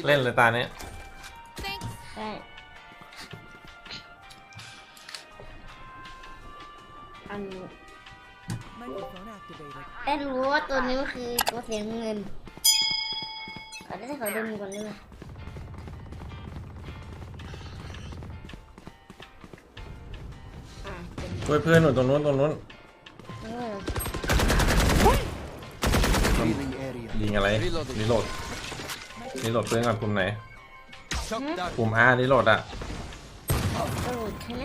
อะอะเล่นเลยตาเนี้ยใช่อัน Microphone activated. ได้รู้ว่าตัวนี้มันคือตัวเสียเงินขอได้ขอดมก่อนได้ไหมอะเป็นช่วยเพื่อนหนูตรงนู้นตรงนู้นเออ Revealing area. ยิงอะไรรีโหลด รีโหลดเพื่อนก่อนปุ่มไหน Shock dart. ปุ่ม R รีโหลดอะเออใช่ไหม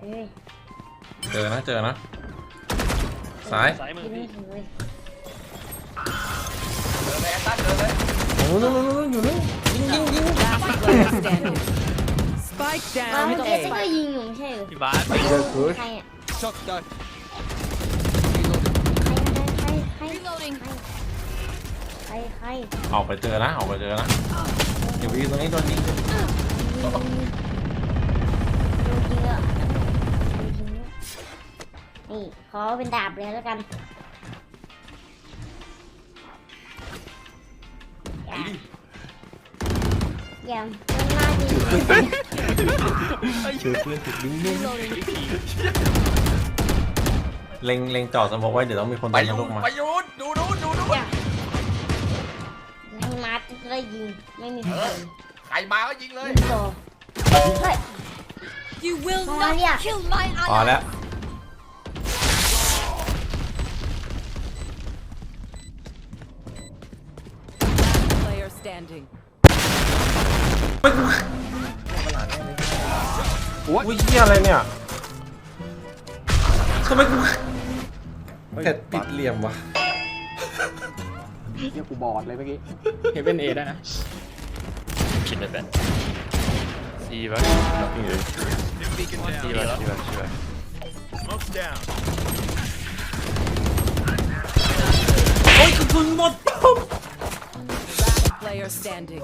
เอ้ยเจอนะเจอนะซ้ายซ้ายมือกินไม่พี่ถึงเลยโอ้โหนู่นนู่นนู่นอยู่นู่นยิงยิงยิง Last player standing. Spike อ้าว down เมื่อกี้ฉัน A. ก็ยิงอยู่ไม่ใช่เหรอพี่บาสใครอะ Shock dart. ใครใครออกไปเจอนะออกไปเจอนะอยู่ยิงตรงนี้โดนยิงโดนยิงอะโดนยิงอะนี่ขอเป็นดาบเลยแล้วกันอย่าต้องมาดีเล็งเล็งจ่อสมองไว้เดี๋ยวต้องมีคนไปเดินยูทะลุมา ไปยูนดูดูดูดูอย่าให้ มาจะได้ยิงไม่มีผลใครมาก็ยิงเลยยิงต่อเฮ้ย You will มาเนี่ย kill my พอแล้ว player standing. อุ้ยเหี้ยอะไรเนี่ยทำไมกูแค่ปิดเหลี่ยมวะ เนี่ยกูบอดเลยเมื่อกี้เฮเว่นเอได้นะผิดเลยแบบซีวะ Beacon ซี down. วะซีวะซีวะ Smoke's down. โอ้ยกระสุนหมด Player standing.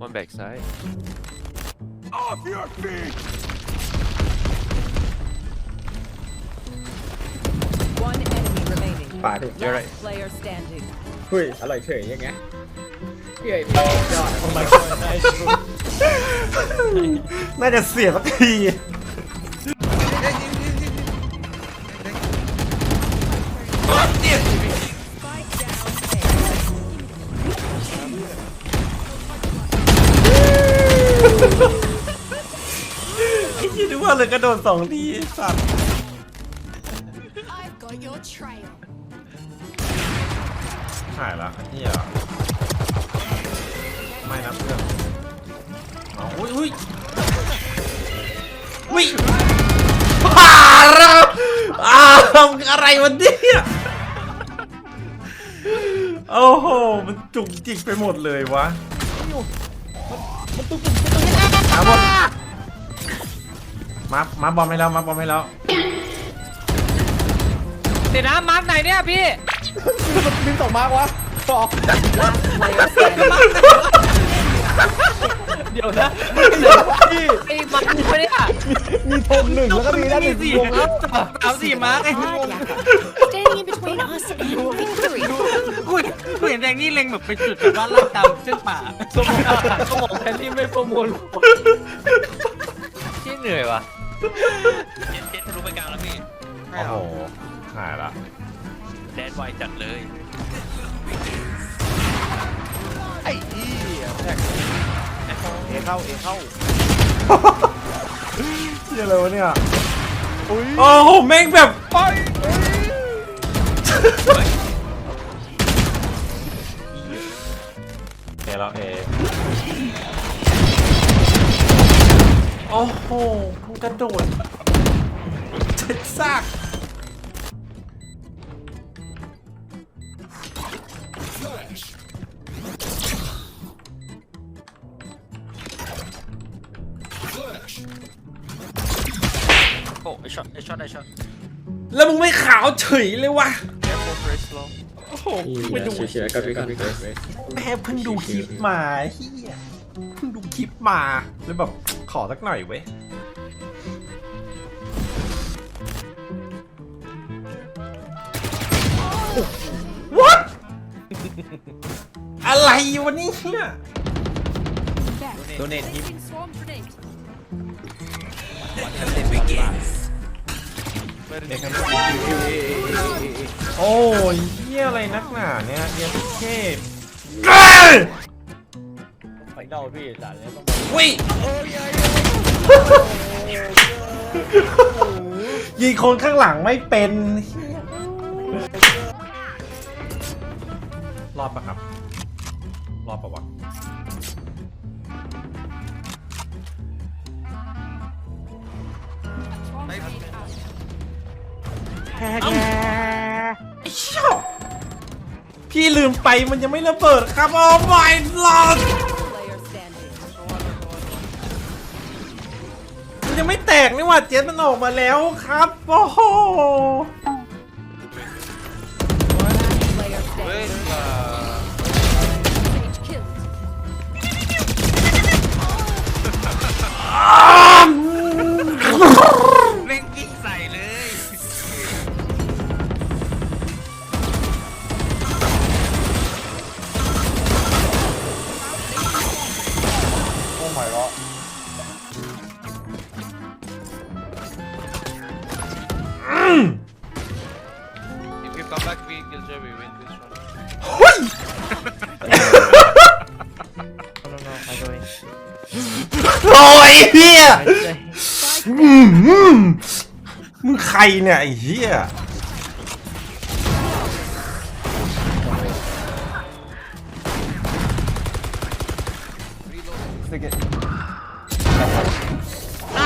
วันแบกซ้าย Off your feet. ป่าดิ Last player standing. เฮ้ยอร่อยเฉยยังไงเฮ้ยพี่ยอดน่าจะเสียสักที Spike down A. ไอ้ยี่นึกว่าเลยกระโดดสองทีสัตว์ I've got your trail. หายละไอ้เหี้ยไม่นะเพื่อนเอาอุ้ยอุ้ยอุ้ยผ่าแล้วอ้าวอะไรวะเนี่ยโอ้โห มันจุกจิกไปหมดเลยวะหาหมดมามาบอมให้แล้ว มาบอมให้แล้วเดี๋ยวนะมาร์กไหนเนี่ยพี่บินส่งมากวะสอง Player standing. เดี๋ยวนะพี่ไอ้มาร์กไม่ได้อะมีธงหนึ่งแล้วก็มีด้านหนึ่งสี่วงสามสี่มาร์กไอ้ Standing in between us and victory. กูกูเห็นแดงนี่เล็งแบบไปจุดแบบว่าลาดตามเส้นป่าสมองสมองแทนที่ไม่ประมวลที่เหนื่อยว่ะเจ็ดเจ็ดทะลุไปกลางแล้วพี่ โอ้โหหายละแดนไวจัดเลย ไอ้เหี้ยแท็กเอเข้าเอเข้าเชี่ยอะไรวะเนี่ยโอ้โหแม่งแบบไปเอแล้วเอโอ้โหมันกระโดดเจ็ดซาก ช็อตไอช็อตไอช็อตแล้วมึงไม่ขาวเฉยเลยวะแค่โฟร์เฟรสโลโอ้โหไปไปดูดูเฉยๆกับพี่กับพี่กับพี่แม่เพิ่งดูคลิปมาเฮียเพิ่งดูคลิปมาเลยแบบขอสักหน่อยเว้ย what อะไรวะเนี่ยโดเนทฮิป Swarm grenade. โอ้ยเฮียอะไรนักหนาเนี่ยเฮียเทพไฟนอลพี่ด่านนี้ต้องวิยิงคนข้างหลังไม่เป็นรอดปะครับ รอดปะวะ ไอ้เชี่ยพี่ลืมไปมันยังไม่ระเบิดครับโอ้ my lord Player standing. มันยังไม่แตกนี่หว่าเจ็ตมันออกมาแล้วครับ โอ้โห โอ้ยเฮียอืมมึงใครเนี่ยไอ้เฮีย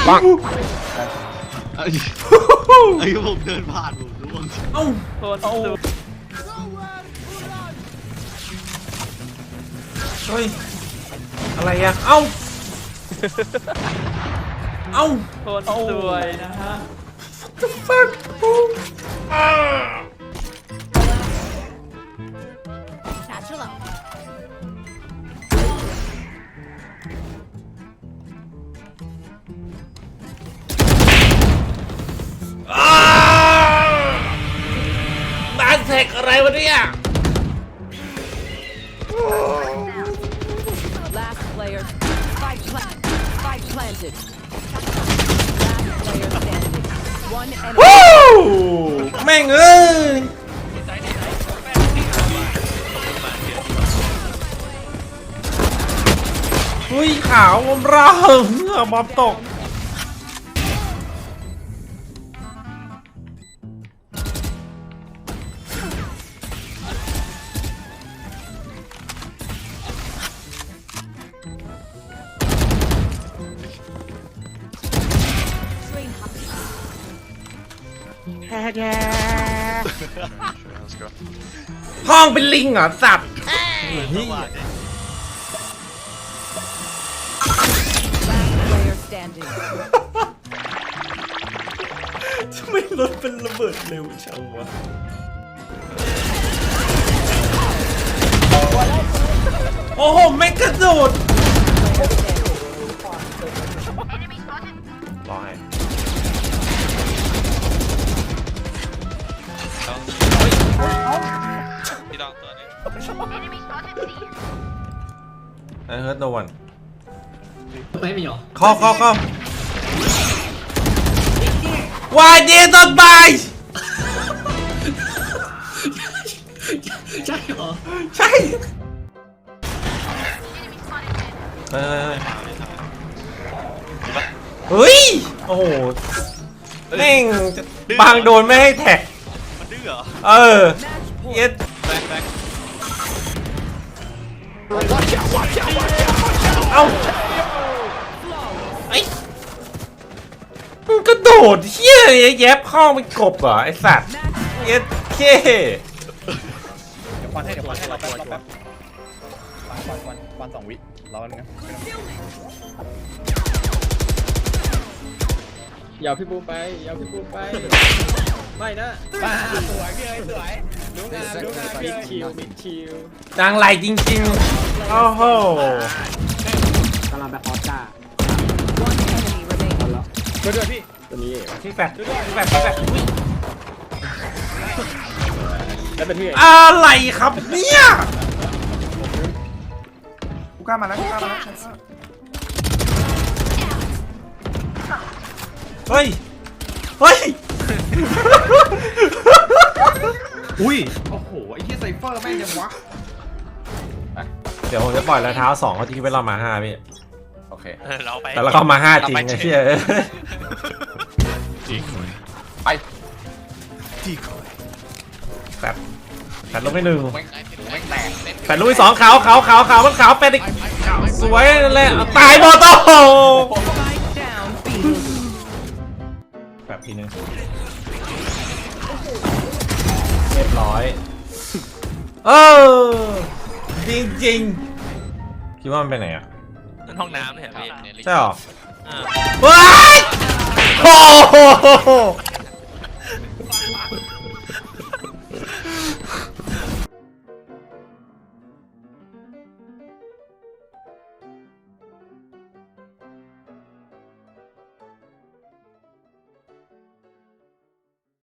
ปังไอ้ไอ้ผมเดินผ่านผมร่วงเอ้าเอาเฮ้ย อะไรอะเอ้า เอ้าคนสวยนะฮะ the fuck อ่า Satchel out. อ่าบ้านเทคอะไรวะเนี่ย planted. Last player standing. One enemy. วู้แม่งเอ้ยเฮ้ยขาวอมเราเมื่อบอมตก ห้องเป็นลิงเหรอสัตว์นี่ Player standing. ทำไมรถเป็นระเบิดเร็วจังวะ โอ้โหไม่งกระโดดรอ ไอ้เฮิร์ตโนวันไม่มีหรอเข้าเข้าเข้า Why did not buy ใช่หรอ ใช่เฮ้ยเฮ้ยโอ้โหแม่งจะบางโดนไม่ให้แท็กมันดื้อเหรอ เออ Match point. เย็ด เอ้าไอ้มึงกระโดดเฮี้ยอะไรแยบเข้าไปกบเหรอไอ้สัตว์เย็ดเคเดี๋ยวควันให้เดี๋ยวควันให้เราแป๊บเราแป๊บควันควันควันสองวิรอนึงนะ อย่าพี่บูมไปอย่าพี่บูมไป ไม่นะมาสวยพี่เอ้ยสวยรู้งานรู้งานมิดคิวมิดคิวดังไหลจริงๆ โอ้โห กำลังแบบออสการ์ One enemy remaining. ช่วยด้วยพี่ตัวนี้ที่แฟดที่แฟดที่แฟดอุ๊ยแล้วเป็นพี่ไงอะไรครับเนี่ย กูกล้ามาแล้วกูกล้ามาแล้ว เฮ้ย เฮ้ย อุ้ย โอ้โห ไอ้ที่ไซเฟอร์แม่งยังวะเดี๋ยวผมจะปล่อยรอยเท้าสองเขาจะคิดว่าเรามาห้าพี่ โอเคเราไปแต่เราเข้ามาห้าจริงไงเชี่ยไปแปดแปดลูกไม่หนึ่งแม่งแม่งแตกแปดลูกที่สองขาวขาวขาวขาวมันขาวแปดอีกสวยนั่นแหละเอาตายหมดโอ้ ทีนึงเรียบร้อยเออจริงจริงๆคิดว่ามันไปไหนอะนั่นห้องน้ำเลยเหรอพี่ใช่หรออ่าว้ายโอ้โห